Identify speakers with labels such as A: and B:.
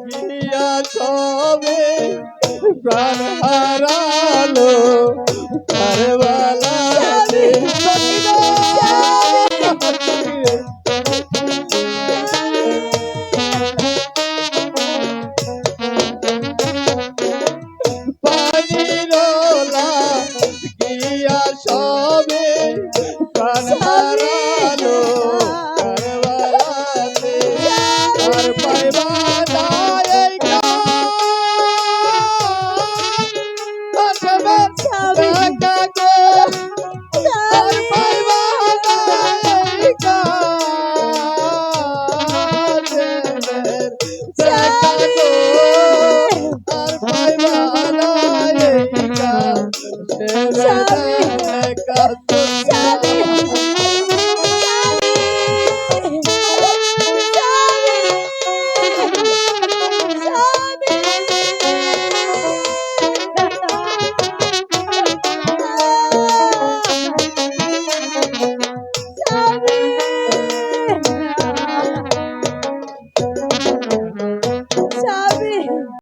A: media সবে প্রাণ হারালো কারবালাতে পানির গিয়া সবে একা